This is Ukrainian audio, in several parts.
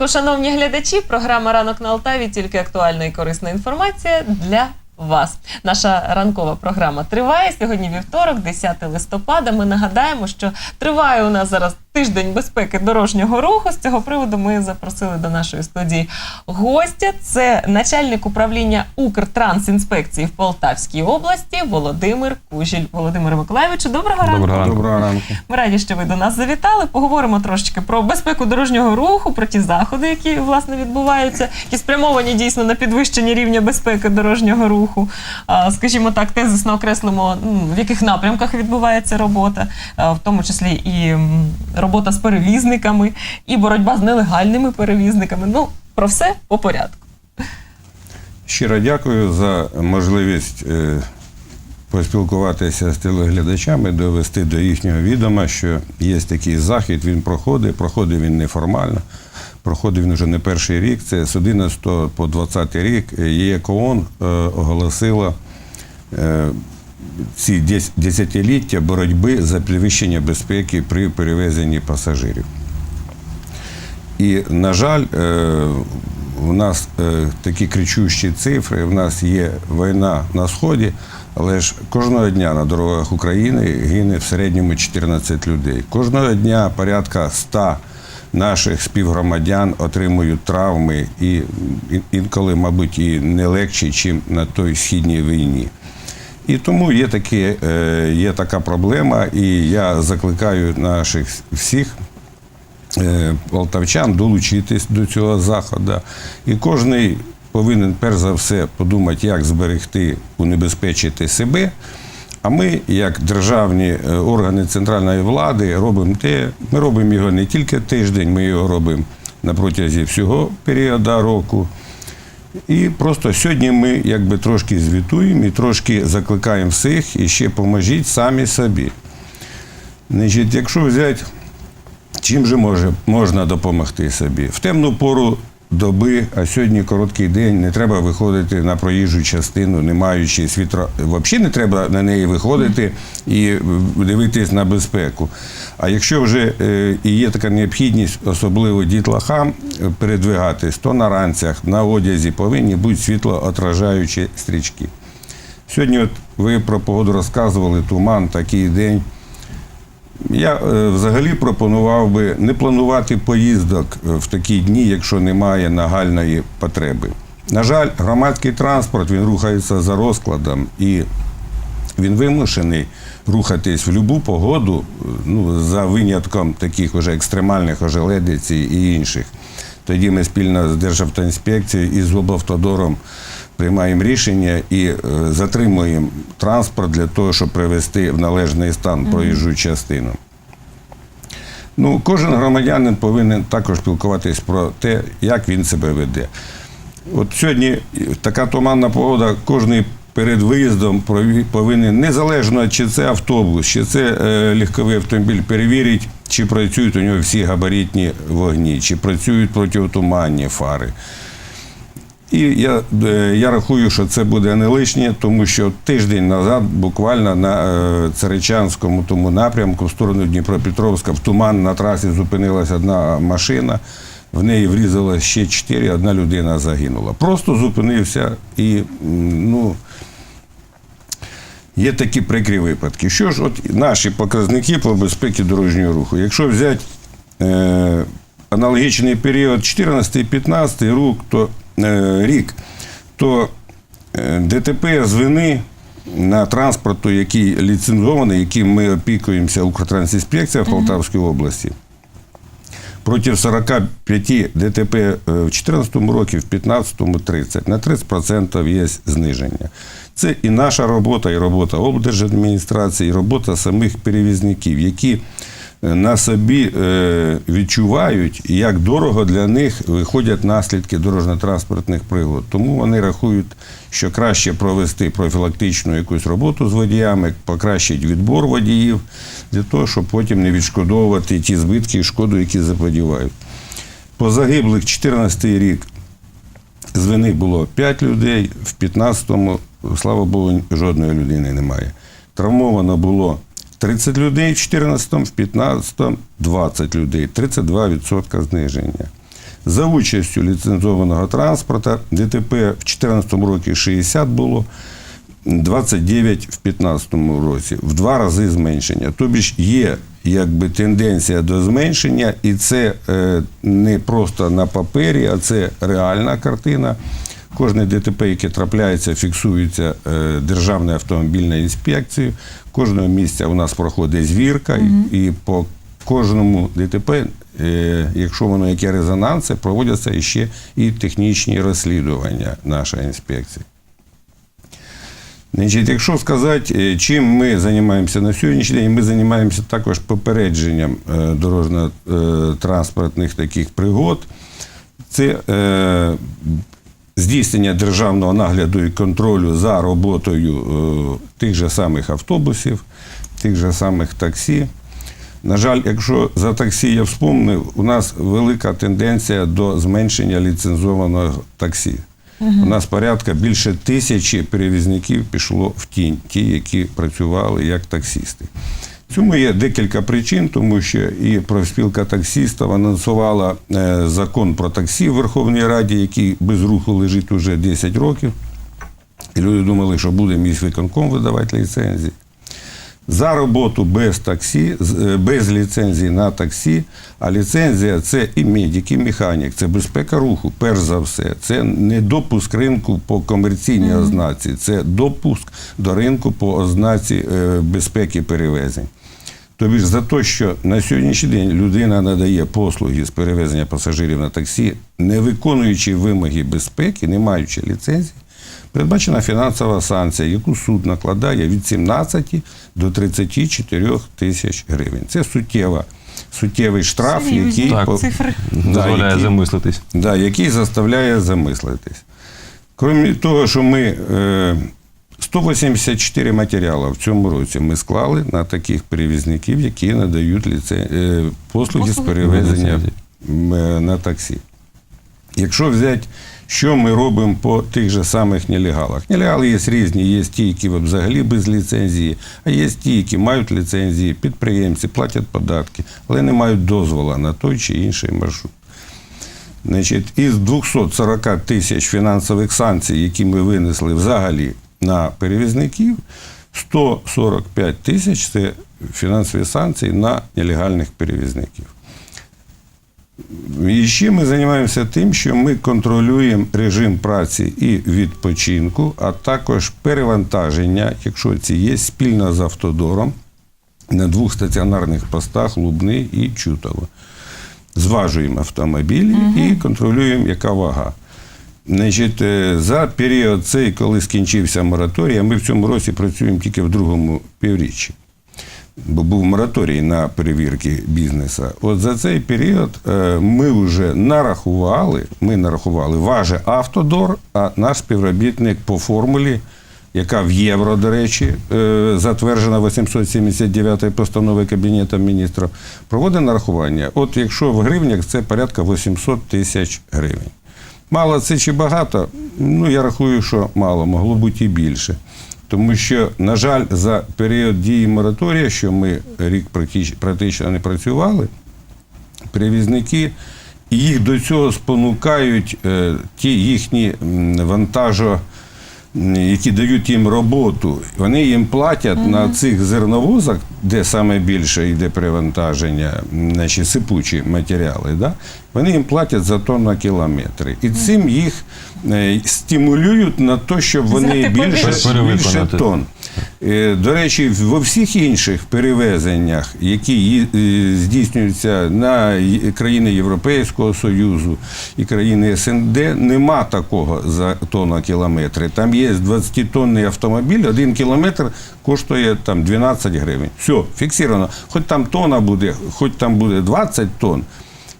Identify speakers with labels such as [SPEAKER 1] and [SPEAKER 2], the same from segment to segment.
[SPEAKER 1] ранку, шановні глядачі. Програма Ранок на Алтаві. Тільки актуальна і корисна інформація для вас. Наша ранкова програма триває. Сьогодні вівторок, 10 листопада. Ми нагадаємо, що триває у нас зараз тиждень безпеки дорожнього руху. З цього приводу ми запросили до нашої студії гостя. Це начальник управління Укртрансінспекції в Полтавській області Володимир Кужіль. Володимире Миколаєвичу, доброго ранку.
[SPEAKER 2] Доброго ранку.
[SPEAKER 3] Доброго ранку.
[SPEAKER 1] Ми раді, що ви до нас завітали. Поговоримо трошечки про безпеку дорожнього руху, про ті заходи, які власне відбуваються, які спрямовані дійсно на підвищення рівня безпеки дорожнього руху. Скажімо так, тезисно окреслимо, в яких напрямках відбувається робота, в тому числі і робота з перевізниками, і боротьба з нелегальними перевізниками. Ну, про все по порядку.
[SPEAKER 3] Щиро дякую за можливість е, поспілкуватися з телеглядачами, довести до їхнього відома, що є такий захід, він проходить, проходить він неформально. Проходив він вже не перший рік. Це з 11 по 20 рік ЄКОН е, оголосила е, ці десятиліття боротьби за підвищення безпеки при перевезенні пасажирів. І, на жаль, е, у нас е, такі кричущі цифри. У нас є війна на сході, але ж кожного дня на дорогах України гине в середньому 14 людей. Кожного дня порядка 100 наших співгромадян отримують травми і інколи, мабуть, і не легші, ніж на той східній війні. І тому є, такі, е, є така проблема, і я закликаю наших всіх е, полтавчан долучитись до цього заходу. І кожен повинен перш за все подумати, як зберегти, унебезпечити себе. А ми, як державні е, органи центральної влади, робимо те, ми робимо його не тільки тиждень, ми його робимо на протязі всього періоду року. І просто сьогодні ми якби трошки звітуємо і трошки закликаємо всіх і ще поможіть самі собі. Значить, якщо взяти, чим же може, можна допомогти собі? В темну пору доби, а сьогодні короткий день, не треба виходити на проїжджу частину, не маючи світла. Взагалі не треба на неї виходити і дивитись на безпеку. А якщо вже е, і є така необхідність, особливо дітлахам, е, передвигатись, то на ранцях, на одязі повинні бути світлоотражаючі стрічки. Сьогодні от ви про погоду розказували, туман, такий день. Я е, взагалі пропонував би не планувати поїздок е, в такі дні, якщо немає нагальної потреби. На жаль, громадський транспорт він рухається за розкладом і він вимушений рухатись в будь-яку погоду, е, ну, за винятком таких уже екстремальних ожеледиць і інших. Тоді ми спільно з Державтоінспекцією і з облавтодором приймаємо рішення і е, затримуємо транспорт для того, щоб привести в належний стан проїжджу частину. Ну, кожен громадянин повинен також спілкуватись про те, як він себе веде. От сьогодні така туманна погода, кожен перед виїздом повинен, незалежно чи це автобус, чи це е, легковий автомобіль, перевірити, чи працюють у нього всі габаритні вогні, чи працюють протитуманні фари. І я, е, я рахую, що це буде не лишнє, тому що тиждень назад, буквально на е, Царичанському тому напрямку, в сторону Дніпропетровська, в туман на трасі зупинилася одна машина, в неї врізалося ще чотири, одна людина загинула. Просто зупинився і ну. Є такі прикрі випадки. Що ж, от наші показники по безпеці дорожнього руху. Якщо взяти е, аналогічний період 14-15 рік, то, рік, то е, ДТП з вини на транспорту, який ліцензований, яким ми опікуємося Укртрансінспекція в Полтавській області, проти 45 ДТП е, в 2014 році, в 2015 30. На 30% є зниження. Це і наша робота, і робота облдержадміністрації, і робота самих перевізників, які е, на собі е, відчувають, як дорого для них виходять наслідки дорожньо-транспортних пригод. Тому вони рахують, що краще провести профілактичну якусь роботу з водіями, покращити відбор водіїв, для того, щоб потім не відшкодовувати ті збитки і шкоду, які заподівають. По загиблих 14 рік з вини було 5 людей, в 15-му, слава Богу, жодної людини немає. Травмовано було 30 людей в 14-му, в 15-му 20 людей, 32% зниження. За участю ліцензованого транспорту ДТП в 2014 році 60 було, 29 в 2015 році, в два рази зменшення. Тобі ж є якби тенденція до зменшення, і це е, не просто на папері, а це реальна картина. Кожне ДТП, яке трапляється, фіксується е, Державною автомобільною інспекцією. Кожного місця у нас проходить звірка, і, і по кожному ДТП, е, якщо воно яке резонанси, проводяться ще і технічні розслідування нашої інспекції. Значить, якщо сказати, е, чим ми займаємося на сьогоднішній день, ми займаємося також попередженням дорожньо-транспортних таких пригод. Це здійснення державного нагляду і контролю за роботою е, тих же самих автобусів, тих же самих таксі. На жаль, якщо за таксі я вспомнив, у нас велика тенденція до зменшення ліцензованого таксі. У нас порядка більше тисячі перевізників пішло в тінь, ті, які працювали як таксісти. Цьому є декілька причин, тому що і профспілка таксістів анонсувала е, закон про таксі в Верховній Раді, який без руху лежить уже 10 років. І люди думали, що буде міськвиконком видавати ліцензії. За роботу без таксі, е, без ліцензії на таксі, а ліцензія це і медик, і механік, це безпека руху, перш за все. Це не допуск ринку по комерційній ознаці, це допуск до ринку по ознаці е, безпеки перевезень. Тобі ж за те, що на сьогоднішній день людина надає послуги з перевезення пасажирів на таксі, не виконуючи вимоги безпеки, не маючи ліцензії, передбачена фінансова санкція, яку суд накладає від 17 до 34 тисяч гривень. Це суттєва, суттєвий штраф,
[SPEAKER 1] Серйозні
[SPEAKER 3] який,
[SPEAKER 2] Так.
[SPEAKER 3] по-
[SPEAKER 1] цифри.
[SPEAKER 3] Да,
[SPEAKER 2] Дозволяє
[SPEAKER 3] який-
[SPEAKER 2] замислитись.
[SPEAKER 3] да, який заставляє замислитись. Крім того, що ми е, 184 матеріали в цьому році ми склали на таких перевізників, які надають ліце, е, послуги з перевезення е, на таксі. Якщо взяти, що ми робимо по тих же самих нелегалах. Нелегали є різні, є ті, які взагалі без ліцензії, а є ті, які мають ліцензії, підприємці, платять податки, але не мають дозволу на той чи інший маршрут. Значить, із 240 тисяч фінансових санкцій, які ми винесли взагалі на перевізників, 145 тисяч це фінансові санкції на нелегальних перевізників. І ще ми займаємося тим, що ми контролюємо режим праці і відпочинку, а також перевантаження, якщо ці є, спільно з автодором на двох стаціонарних постах Лубни і Чутово. Зважуємо автомобілі і контролюємо, яка вага. Значить, е, за період цей, коли скінчився мораторій, а ми в цьому році працюємо тільки в другому півріччі бо був мораторій на перевірки бізнесу. От за цей період е, ми вже нарахували, ми нарахували важе автодор, а наш співробітник по формулі, яка в євро, до речі, е, затверджена 879 постанови Кабінету міністрів, проводить нарахування. От якщо в гривнях це порядка 800 тисяч гривень. Мало це чи багато? Ну, я рахую, що мало, могло бути і більше. Тому що, на жаль, за період дії мораторія, що ми рік практич- практично не працювали, перевізники їх до цього спонукають е, ті їхні вантажо, які дають їм роботу, вони їм платять на цих зерновозах, де саме більше йде перевантаження, наші значить, сипучі матеріали, да? вони їм платять за то на кілометри. І цим їх е, стимулюють на те, щоб вони більше, більше тонн. Е, До речі, во всіх інших перевезеннях, які е, здійснюються на країни Європейського Союзу і країни СНД, нема такого за тонна кілометри. Там є 20-тонний автомобіль, один кілометр коштує там 12 гривень. Все, фіксировано. Хоч там тонна буде, хоч там буде 20 тонн.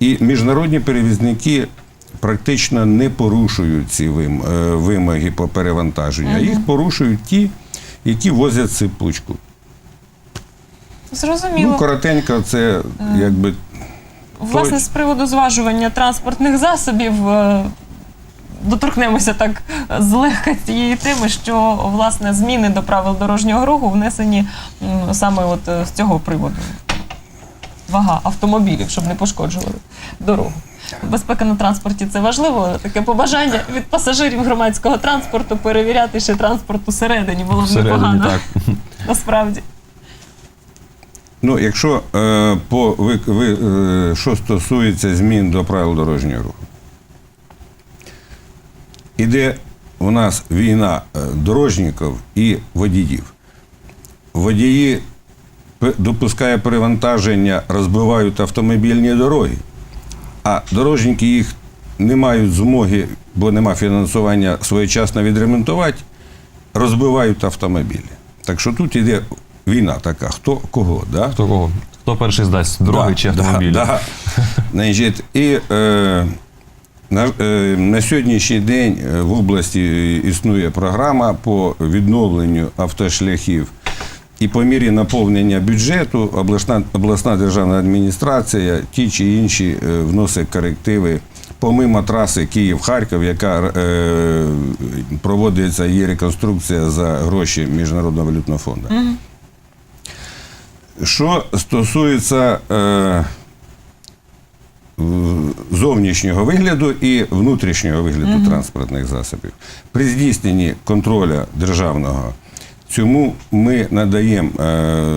[SPEAKER 3] І міжнародні перевізники практично не порушують ці е, вимоги по перевантаженню, а їх порушують ті, які возять сипучку.
[SPEAKER 1] Зрозуміло.
[SPEAKER 3] Ну, коротенько, це якби
[SPEAKER 1] Власне, з приводу зважування транспортних засобів. е, Доторкнемося так злегка цієї теми, що власне зміни до правил дорожнього руху внесені саме от е, з цього приводу. Вага автомобілів, щоб не пошкоджували дорогу. Безпека на транспорті це важливо. Таке побажання від пасажирів громадського транспорту перевіряти ще транспорт усередині було б непогано.
[SPEAKER 2] так.
[SPEAKER 1] Насправді.
[SPEAKER 3] Ну, якщо е, по ви, ви, е, що стосується змін до правил дорожнього руху, іде у нас війна е, дорожників і водіїв. Водії допускає перевантаження, розбивають автомобільні дороги, а дорожники їх не мають змоги, бо нема фінансування своєчасно відремонтувати, розбивають автомобілі. Так що тут іде війна така, хто кого. Да?
[SPEAKER 2] Хто кого? Хто перший здасть дороги
[SPEAKER 3] Да,
[SPEAKER 2] чи автомобілі?
[SPEAKER 3] Да, да. Значить, і е, на, е, на сьогоднішній день е, в області існує програма по відновленню автошляхів. І по мірі наповнення бюджету обласна, обласна державна адміністрація ті чи інші е, вносить корективи. Помимо траси Київ-Харків, яка е, проводиться, є реконструкція за гроші Міжнародного валютного фонду. Що стосується е, зовнішнього вигляду і внутрішнього вигляду транспортних засобів, при здійсненні контроля державного, цьому ми надаємо, е,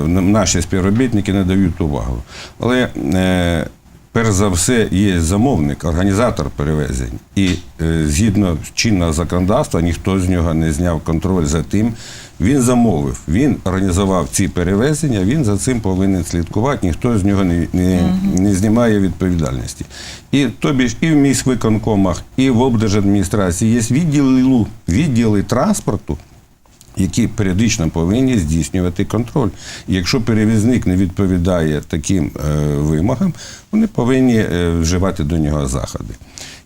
[SPEAKER 3] наші співробітники надають увагу. Але е, перш за все є замовник, організатор перевезень. І е, згідно чинного законодавства ніхто з нього не зняв контроль за тим. Він замовив, він організував ці перевезення, він за цим повинен слідкувати, ніхто з нього не, не, не знімає відповідальності. І тобі ж і в міськвиконкомах, і в облдержадміністрації є відділи, відділи транспорту, які періодично повинні здійснювати контроль. І якщо перевізник не відповідає таким е, вимогам, вони повинні е, вживати до нього заходи.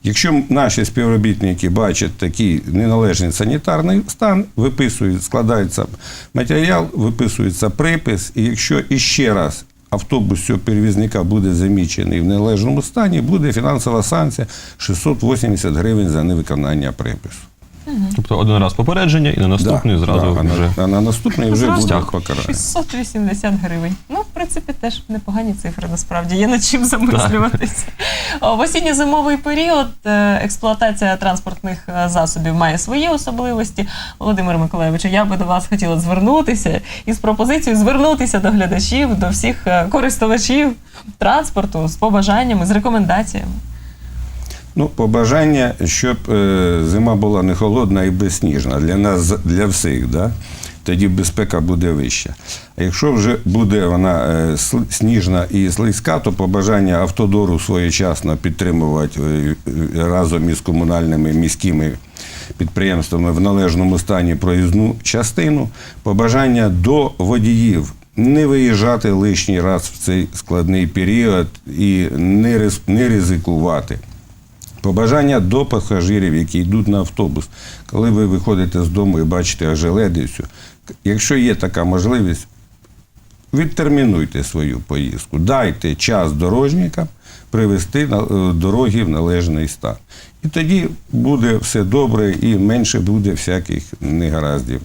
[SPEAKER 3] Якщо наші співробітники бачать такий неналежний санітарний стан, виписують, складається матеріал, виписується припис, і якщо іще раз автобус цього перевізника буде замічений в належному стані, буде фінансова санкція 680 гривень за невиконання припису.
[SPEAKER 2] Тобто один раз попередження і на наступний
[SPEAKER 3] Да,
[SPEAKER 2] зразу
[SPEAKER 3] да, а на-
[SPEAKER 2] вже.
[SPEAKER 3] а на наступний вже
[SPEAKER 1] Зразу
[SPEAKER 3] буде покарання.
[SPEAKER 1] 680 гривень. Ну, в принципі, теж непогані цифри, насправді. Є над чим замислюватися. О, В осінньо-зимовий період е, експлуатація транспортних е, засобів має свої особливості. Володимир Миколаївич, я би до вас хотіла звернутися із пропозицією звернутися до глядачів, до всіх е, користувачів транспорту з побажаннями, з рекомендаціями.
[SPEAKER 3] Ну, побажання, щоб е, зима була не холодна і безсніжна для нас, для всіх, да? тоді безпека буде вища. А якщо вже буде вона е, сніжна і слизька, то побажання автодору своєчасно підтримувати е, е, разом із комунальними міськими підприємствами в належному стані проїзну частину. Побажання до водіїв. Не виїжджати лишній раз в цей складний період і не, ризикувати. Побажання до пасажирів, які йдуть на автобус. Коли ви виходите з дому і бачите ожеледицю, якщо є така можливість, відтермінуйте свою поїздку, дайте час дорожникам привести е, дороги в належний стан. І тоді буде все добре і менше буде всяких негараздів.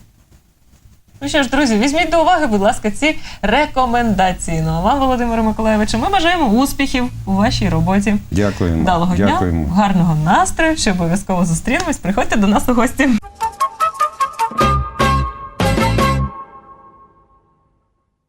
[SPEAKER 1] Ну що ж, друзі, візьміть до уваги, будь ласка, ці рекомендації. Ну а вам, Володимире Миколаєвичу, ми бажаємо успіхів у вашій роботі.
[SPEAKER 3] Дякуємо.
[SPEAKER 1] Вдалого
[SPEAKER 3] Дякуємо.
[SPEAKER 1] гарного настрою, ще обов'язково зустрінемось. Приходьте до нас у гості.